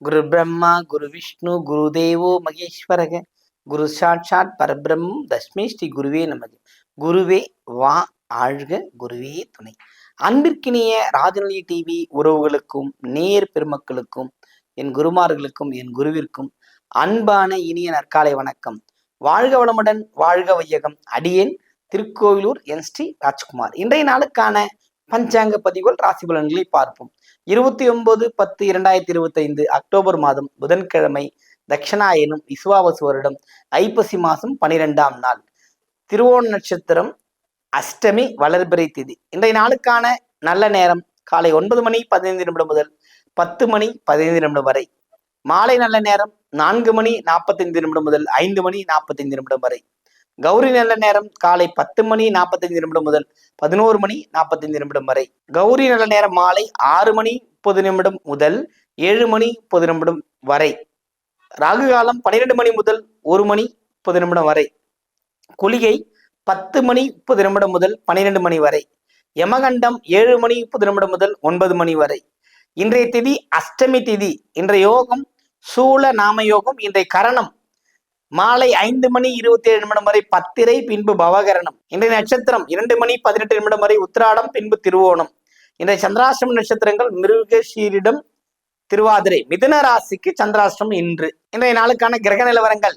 குரு பிரம்மா குரு விஷ்ணு குரு தேவோ மகேஸ்வரக குரு சாட்சாத் பரபிரம்மம் தஸ்மே ஸ்ரீ குருவே நமது குருவே வா ஆழ்க குருவே துணை. அன்பிற்கினிய ராஜநிலை டிவி உறவுகளுக்கும் நேர் பெருமக்களுக்கும் என் குருமார்களுக்கும் என் குருவிற்கும் அன்பான இனிய நற்காலை வணக்கம். வாழ்க வளமுடன் வாழ்க வையகம். அடியேன் திருக்கோவிலூர் என் ஸ்ரீ ராஜ்குமார். இன்றைய நாளுக்கான பஞ்சாங்க பதிவுகள் ராசி பலன்களை பார்ப்போம். இருபத்தி ஒன்பது பத்து இரண்டாயிரத்தி இருபத்தி ஐந்து அக்டோபர் மாதம் புதன்கிழமை தட்சிணாயனும் விசுவாவசு வருடம் ஐப்பசி மாசம் பனிரெண்டாம் நாள். திருவோண நட்சத்திரம் அஷ்டமி வளர்பிறை திதி. இன்றைய நாளுக்கான நல்ல நேரம் காலை ஒன்பது மணி பதினைந்து நிமிடம் முதல் பத்து மணி பதினைந்து நிமிடம் வரை. மாலை நல்ல நேரம் நான்கு மணி நாற்பத்தைந்து நிமிடம் முதல் ஐந்து மணி நாற்பத்தைந்து நிமிடம் வரை. கௌரி நல்ல நேரம் காலை பத்து மணி நாற்பத்தஞ்சு நிமிடம் முதல் பதினோரு மணி நாற்பத்தஞ்சு நிமிடம் வரை. கௌரி நல்ல நேரம் மாலை ஆறு மணி முப்பது நிமிடம் முதல் ஏழு மணி முப்பது நிமிடம் வரை. ராகு காலம் பன்னிரெண்டு மணி முதல் ஒரு மணி முப்பது நிமிடம் வரை. குளிகை பத்து மணி முப்பது நிமிடம் முதல் பன்னிரெண்டு மணி வரை. யமகண்டம் ஏழு மணி முப்பது நிமிடம் முதல் ஒன்பது மணி வரை. இன்றைய திதி அஷ்டமி திதி. இன்றைய யோகம் சூல நாம யோகம். இன்றைய கரணம் மாலை ஐந்து மணி இருபத்தி ஏழு நிமிடம் வரை பத்திரை பின்பு பவகரணம். இன்றைய நட்சத்திரம் இரண்டு மணி பதினெட்டு நிமிடம் வரை உத்திராடம் பின்பு திருவோணம். இன்றைய சந்திராஷ்டம நட்சத்திரங்கள் மிருகஷீரிடம் திருவாதிரை மிதுன ராசிக்கு சந்திராஷ்டிரம் இன்று. இன்றைய நாளுக்கான கிரக நிலவரங்கள்.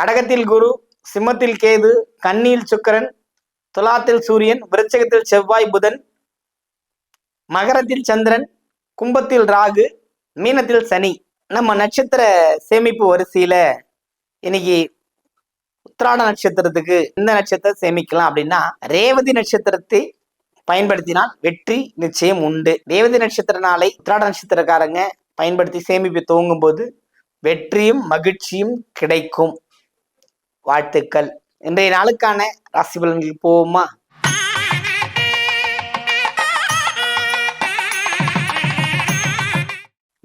கடகத்தில் குரு சிம்மத்தில் கேது கன்னியில் சுக்கரன் துலாத்தில் சூரியன் விருச்சகத்தில் செவ்வாய் புதன் மகரத்தில் சந்திரன் கும்பத்தில் ராகு மீனத்தில் சனி. நம்ம நட்சத்திர சேமிப்பு வரிசையில இன்னைக்கு உத்திராட நட்சத்திரத்துக்கு இந்த நட்சத்திரம் சேமிக்கலாம் அப்படின்னா ரேவதி நட்சத்திரத்தை பயன்படுத்தினால் வெற்றி நிச்சயம் உண்டு. ரேவதி நட்சத்திர நாளை உத்திராட நட்சத்திரக்காரங்க பயன்படுத்தி சேமிப்பு துவங்கும் போது வெற்றியும் மகிழ்ச்சியும் கிடைக்கும். வாழ்த்துக்கள். இன்றைய நாளுக்கான ராசி பலன்கள் போவோமா?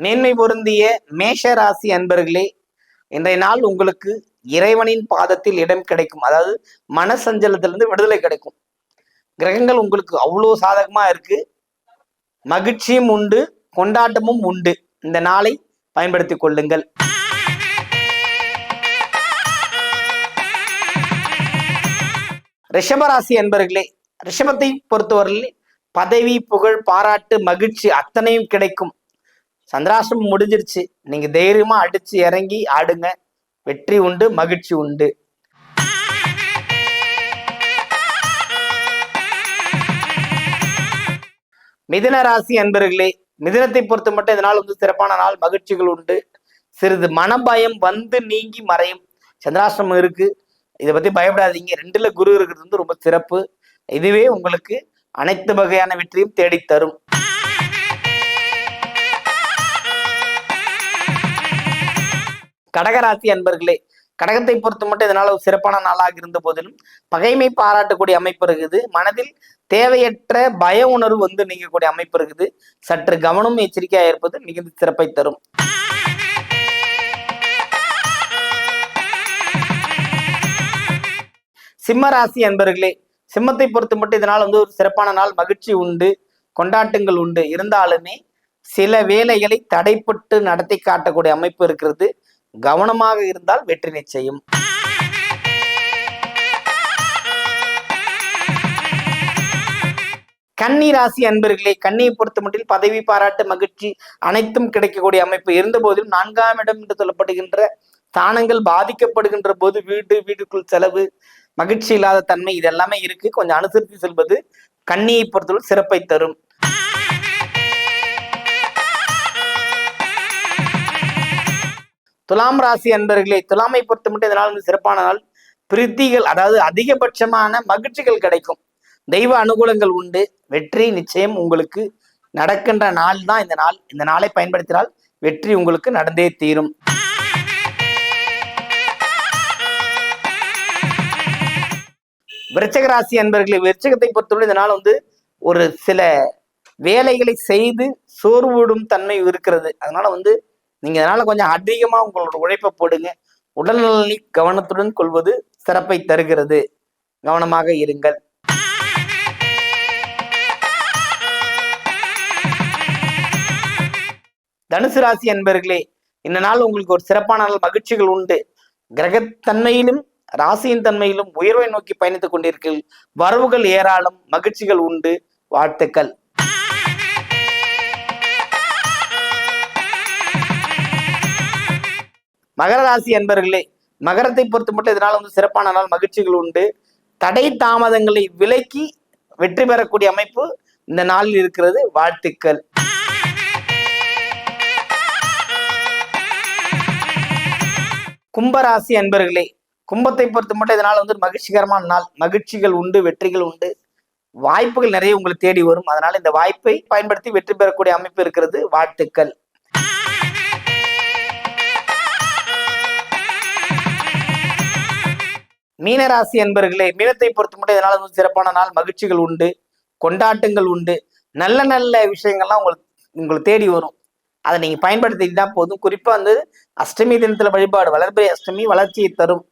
மேன்மை பொருந்திய மேஷ ராசி அன்பர்களே இன்றைய நாள் உங்களுக்கு இறைவனின் பாதத்தில் இடம் கிடைக்கும். அதாவது மனசஞ்சலத்திலிருந்து விடுதலை கிடைக்கும். கிரகங்கள் உங்களுக்கு அவ்வளோ சாதகமாக இருக்கு. மகிழ்ச்சியும் உண்டு கொண்டாட்டமும் உண்டு. இந்த நாளை பயன்படுத்தி கொள்ளுங்கள். ரிஷபராசி என்பர்களே ரிஷபத்தை பொறுத்தவரையில் பதவி புகழ் பாராட்டு மகிழ்ச்சி அத்தனையும் கிடைக்கும். சந்திராசிரமம் முடிஞ்சிருச்சு. நீங்க தைரியமா அடிச்சு இறங்கி ஆடுங்க. வெற்றி உண்டு மகிழ்ச்சி உண்டு. மிதின ராசி அன்பர்களே மிதினத்தை பொறுத்த மட்டும் இதனால் வந்து சிறப்பான நாள் மகிழ்ச்சிகள் உண்டு. சிறிது மனபயம் வந்து நீங்கி மறையும். சந்திராசிரமம் இருக்கு. இதை பத்தி பயப்படாதீங்க. ரெண்டுல குரு இருக்கிறது வந்து ரொம்ப சிறப்பு. இதுவே உங்களுக்கு அனைத்து வகையான வெற்றியும் தேடித் கடகராசி அன்பர்களே கடகத்தை பொறுத்து மட்டும் இதனால ஒரு சிறப்பான நாளாக இருந்த போதிலும் பகைமை பாராட்டக்கூடிய அமைப்பு இருக்குது. மனதில் தேவையற்ற பய உணர்வு வந்து நீங்கக்கூடிய அமைப்பு இருக்குது. சற்று கவனம் எச்சரிக்கையாக இருப்பது மிகுந்த சிறப்பை தரும். சிம்ம ராசி அன்பர்களே சிம்மத்தை பொறுத்து மட்டும் இதனால் வந்து ஒரு சிறப்பான நாள் மகிழ்ச்சி உண்டு கொண்டாட்டங்கள் உண்டு. இருந்தாலுமே சில வேலைகளை தடைப்பட்டு நடத்தி காட்டக்கூடிய அமைப்பு இருக்கிறது. கவனமாக இருந்தால் வெற்றி நிச்சயம். கன்னி ராசி அன்பர்களே கன்னியை பொறுத்த மட்டில் பதவி பாராட்டு மகிழ்ச்சி அனைத்தும் கிடைக்கக்கூடிய அமைப்பு. இருந்த போதிலும் நான்காம் இடம் என்று சொல்லப்படுகின்ற தானங்கள் பாதிக்கப்படுகின்ற போது வீடு வீட்டுக்குள் செலவு மகிழ்ச்சி இல்லாத தன்மை இதெல்லாமே இருக்கு. கொஞ்சம் அனுசரித்து செல்வது கன்னியை பொறுத்தவரை சிறப்பை தரும். துலாம் ராசி அன்பர்களே துலாமை பொறுத்த மட்டும் இதனால் வந்து சிறப்பான நாள். பிரீத்திகள் அதாவது அதிகபட்சமான மகிழ்ச்சிகள் கிடைக்கும். தெய்வ அனுகூலங்கள் உண்டு. வெற்றி நிச்சயம் உங்களுக்கு நடக்கின்ற நாள் தான் இந்த நாள். இந்த நாளை பயன்படுத்தினால் வெற்றி உங்களுக்கு நடந்தே தீரும். விருச்சக ராசி அன்பர்களை விருச்சகத்தை பொறுத்தவரை இந்த நாள் வந்து ஒரு சில வேலைகளை செய்து சோர்வூடும் தன்மை இருக்கிறது. அதனால வந்து நீங்க அதனால கொஞ்சம் அதிகமா உங்களோட உழைப்பை போடுங்க. உடல்நலனை கவனத்துடன் கொள்வது சிறப்பை தருகிறது. கவனமாக இருங்கள். தனுசு ராசி அன்பர்களே இந்த நாள் உங்களுக்கு ஒரு சிறப்பான நாள். மகிழ்ச்சிகள் உண்டு. கிரகத்தன்மையிலும் ராசியின் தன்மையிலும் உயர்வை நோக்கி பயணித்துக் கொண்டிருக்கிறீர்கள். வரவுகள் ஏராளம் மகிழ்ச்சிகள் உண்டு. வாழ்த்துக்கள். மகர ராசி என்பர்களே மகரத்தை பொறுத்த மட்டும் இதனால் வந்து சிறப்பான நாள் மகிழ்ச்சிகள் உண்டு. தடை தாமதங்களை விலக்கி வெற்றி பெறக்கூடிய அமைப்பு இந்த நாளில் இருக்கிறது. வாழ்த்துக்கள். கும்பராசி அன்பர்களே கும்பத்தை பொறுத்த மட்டும் இதனால் வந்து மகிழ்ச்சிகரமான நாள் மகிழ்ச்சிகள் உண்டு வெற்றிகள் உண்டு. வாய்ப்புகள் நிறைய உங்களுக்கு தேடி வரும். அதனால இந்த வாய்ப்பை பயன்படுத்தி வெற்றி பெறக்கூடிய அமைப்பு இருக்கிறது. வாழ்த்துக்கள். மீனராசி என்பர்களே மீனத்தை பொறுத்த மட்டும் இதனால வந்து சிறப்பான நாள் மகிழ்ச்சிகள் உண்டு கொண்டாட்டங்கள் உண்டு. நல்ல நல்ல விஷயங்கள்லாம் உங்களுக்கு உங்களுக்கு தேடி வரும். அதை நீங்க பயன்படுத்திக்கிட்டா போதும். குறிப்பா வந்து அஷ்டமி தினத்துல வழிபாடு வளர்பிறை அஷ்டமி வளர்ச்சியை தரும்.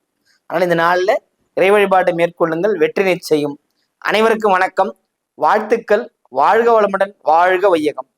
ஆனால் இந்த நாள்ல இறை வழிபாடு மேற்கொள்ளுங்கள் வெற்றி நிச்சயம். அனைவருக்கும் வணக்கம். வாழ்த்துக்கள். வாழ்க வளமுடன் வாழ்க வையகம்.